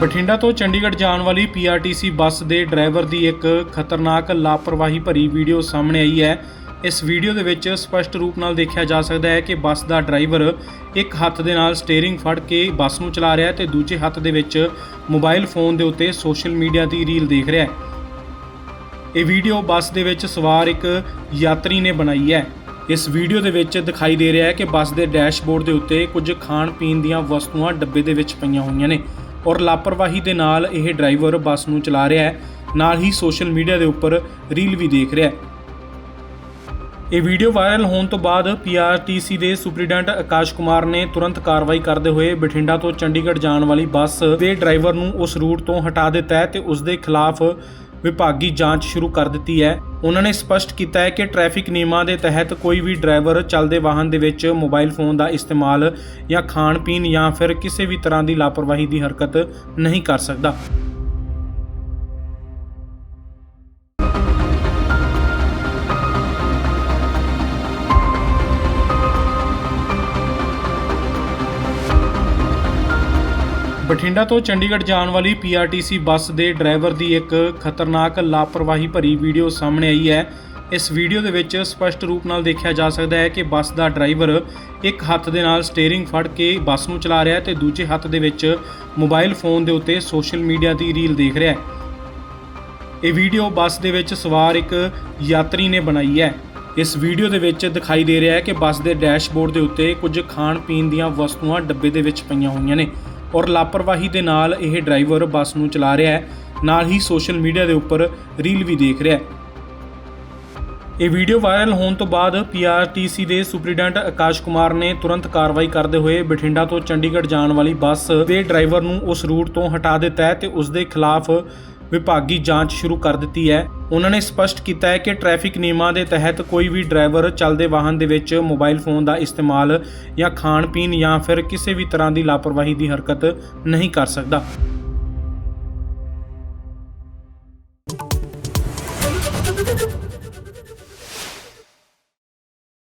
ਬਠਿੰਡਾ ਤੋਂ ਚੰਡੀਗੜ੍ਹ ਜਾਣ ਵਾਲੀ ਪੀਆਰਟੀਸੀ ਬੱਸ ਦੇ ਡਰਾਈਵਰ ਦੀ ਇੱਕ ਖਤਰਨਾਕ, ਲਾਪਰਵਾਹੀ ਭਰੀ ਵੀਡੀਓ ਸਾਹਮਣੇ ਆਈ ਹੈ। ਇਸ ਵੀਡੀਓ ਦੇ ਵਿੱਚ ਸਪਸ਼ਟ ਰੂਪ ਨਾਲ ਦੇਖਿਆ ਜਾ ਸਕਦਾ ਹੈ ਕਿ ਬੱਸ ਦਾ ਡਰਾਈਵਰ ਇੱਕ ਹੱਥ ਦੇ ਨਾਲ ਸਟੀਅਰਿੰਗ ਫੜ ਕੇ ਬੱਸ ਨੂੰ ਚਲਾ ਰਿਹਾ ਹੈ ਤੇ ਦੂਜੇ ਹੱਥ ਦੇ ਵਿੱਚ ਮੋਬਾਈਲ ਫੋਨ ਦੇ ਉੱਤੇ ਸੋਸ਼ਲ ਮੀਡੀਆ ਦੀ ਰੀਲ ਦੇਖ ਰਿਹਾ ਹੈ। ਇਹ ਵੀਡੀਓ ਬੱਸ ਦੇ ਵਿੱਚ ਸਵਾਰ ਇੱਕ ਯਾਤਰੀ ਨੇ ਬਣਾਈ ਹੈ। ਇਸ ਵੀਡੀਓ ਦੇ ਵਿੱਚ ਦਿਖਾਈ ਦੇ ਰਿਹਾ ਹੈ ਕਿ ਬੱਸ ਦੇ ਡੈਸ਼ਬੋਰਡ ਦੇ ਉੱਤੇ ਕੁਝ ਖਾਣ ਪੀਣ ਦੀਆਂ ਵਸਤੂਆਂ ਡੱਬੇ ਦੇ ਵਿੱਚ ਪਈਆਂ ਹੋਈਆਂ ਨੇ। ਔਰ ਲਾਪਰਵਾਹੀ ਦੇ ਨਾਲ ਇਹ ਡਰਾਈਵਰ ਬੱਸ ਨੂੰ ਚਲਾ ਰਿਹਾ ਹੈ। ਨਾਲ ਹੀ ਸੋਸ਼ਲ ਮੀਡੀਆ ਦੇ ਉੱਪਰ ਰੀਲ ਵੀ ਦੇਖ ਰਿਹਾ ਹੈ। ਇਹ ਵੀਡੀਓ ਵਾਇਰਲ ਹੋਣ ਤੋਂ ਬਾਅਦ ਪੀਆਰਟੀਸੀ ਦੇ ਸੁਪਰੀਡੈਂਟ ਆਕਾਸ਼ ਕੁਮਾਰ ਨੇ ਤੁਰੰਤ ਕਾਰਵਾਈ ਕਰਦੇ ਹੋਏ ਬਠਿੰਡਾ ਤੋਂ ਚੰਡੀਗੜ੍ਹ ਜਾਣ ਵਾਲੀ ਬੱਸ ਦੇ ਡਰਾਈਵਰ ਨੂੰ ਉਸ ਰੂਟ ਤੋਂ ਹਟਾ ਦਿੱਤਾ ਹੈ ਤੇ ਉਸ ਦੇ ਖਿਲਾਫ ਵਿਭਾਗੀ ਜਾਂਚ ਸ਼ੁਰੂ ਕਰ ਦਿੱਤੀ ਹੈ। ਉਹਨਾਂ ਨੇ ਸਪਸ਼ਟ ਕੀਤਾ ਹੈ ਕਿ ਟ੍ਰੈਫਿਕ ਨਿਯਮਾਂ ਦੇ ਤਹਿਤ ਕੋਈ ਵੀ ਡਰਾਈਵਰ ਚੱਲਦੇ ਵਾਹਨ ਦੇ ਵਿੱਚ ਮੋਬਾਈਲ ਫੋਨ ਦਾ ਇਸਤੇਮਾਲ ਜਾਂ ਖਾਣ ਪੀਣ ਜਾਂ ਫਿਰ ਕਿਸੇ ਵੀ ਤਰ੍ਹਾਂ ਦੀ ਲਾਪਰਵਾਹੀ ਦੀ ਹਰਕਤ ਨਹੀਂ ਕਰ ਸਕਦਾ। ਬਠਿੰਡਾ ਤੋਂ ਚੰਡੀਗੜ੍ਹ ਜਾਣ ਵਾਲੀ ਪੀਆਰਟੀਸੀ ਬੱਸ ਦੇ ਡਰਾਈਵਰ ਦੀ ਇੱਕ ਖਤਰਨਾਕ, ਲਾਪਰਵਾਹੀ ਭਰੀ ਵੀਡੀਓ ਸਾਹਮਣੇ ਆਈ ਹੈ। ਇਸ ਵੀਡੀਓ ਦੇ ਵਿੱਚ ਸਪਸ਼ਟ ਰੂਪ ਨਾਲ ਦੇਖਿਆ ਜਾ ਸਕਦਾ ਹੈ ਕਿ ਬੱਸ ਦਾ ਡਰਾਈਵਰ ਇੱਕ ਹੱਥ ਦੇ ਨਾਲ ਸਟੀਅਰਿੰਗ ਫੜ ਕੇ ਬੱਸ ਨੂੰ ਚਲਾ ਰਿਹਾ ਹੈ ਤੇ ਦੂਜੇ ਹੱਥ ਦੇ ਵਿੱਚ ਮੋਬਾਈਲ ਫੋਨ ਦੇ ਉੱਤੇ ਸੋਸ਼ਲ ਮੀਡੀਆ ਦੀ ਰੀਲ ਦੇਖ ਰਿਹਾ ਹੈ। ਇਹ ਵੀਡੀਓ ਬੱਸ ਦੇ ਵਿੱਚ ਸਵਾਰ ਇੱਕ ਯਾਤਰੀ ਨੇ ਬਣਾਈ ਹੈ। ਇਸ ਵੀਡੀਓ ਦੇ ਵਿੱਚ ਦਿਖਾਈ ਦੇ ਰਿਹਾ ਹੈ ਕਿ ਬੱਸ ਦੇ ਡੈਸ਼ਬੋਰਡ ਦੇ ਉੱਤੇ ਕੁਝ ਖਾਣ ਪੀਣ ਦੀਆਂ ਵਸਤੂਆਂ ਡੱਬੇ ਦੇ ਵਿੱਚ ਪਈਆਂ ਹੋਈਆਂ ਨੇ। ਔਰ ਲਾਪਰਵਾਹੀ ਦੇ ਨਾਲ ਇਹ ਡਰਾਈਵਰ ਬੱਸ ਨੂੰ ਚਲਾ ਰਿਹਾ ਹੈ। ਨਾਲ ਹੀ ਸੋਸ਼ਲ ਮੀਡੀਆ ਦੇ ਉੱਪਰ ਰੀਲ ਵੀ ਦੇਖ ਰਿਹਾ ਹੈ। ਇਹ ਵੀਡੀਓ ਵਾਇਰਲ ਹੋਣ ਤੋਂ ਬਾਅਦ ਪੀਆਰਟੀਸੀ ਦੇ ਸੁਪਰੀਡੈਂਟ ਆਕਾਸ਼ ਕੁਮਾਰ ਨੇ ਤੁਰੰਤ ਕਾਰਵਾਈ ਕਰਦੇ ਹੋਏ ਬਠਿੰਡਾ ਤੋਂ ਚੰਡੀਗੜ੍ਹ ਜਾਣ ਵਾਲੀ ਬੱਸ ਦੇ ਡਰਾਈਵਰ ਨੂੰ ਉਸ ਰੂਟ ਤੋਂ ਹਟਾ ਦਿੱਤਾ ਹੈ ਤੇ ਉਸ ਦੇ ਖਿਲਾਫ ਵਿਭਾਗੀ ਜਾਂਚ ਸ਼ੁਰੂ ਕਰ ਦਿੱਤੀ ਹੈ। ਉਹਨਾਂ ਨੇ ਸਪਸ਼ਟ ਕੀਤਾ ਹੈ ਕਿ ਟ੍ਰੈਫਿਕ ਨਿਯਮਾਂ ਦੇ ਤਹਿਤ ਕੋਈ ਵੀ ਡਰਾਈਵਰ ਚੱਲਦੇ ਵਾਹਨ ਦੇ ਵਿੱਚ ਮੋਬਾਈਲ ਫੋਨ ਦਾ ਇਸਤੇਮਾਲ ਜਾਂ ਖਾਣ ਪੀਣ ਜਾਂ ਫਿਰ ਕਿਸੇ ਵੀ ਤਰ੍ਹਾਂ ਦੀ ਲਾਪਰਵਾਹੀ ਦੀ ਹਰਕਤ ਨਹੀਂ ਕਰ ਸਕਦਾ।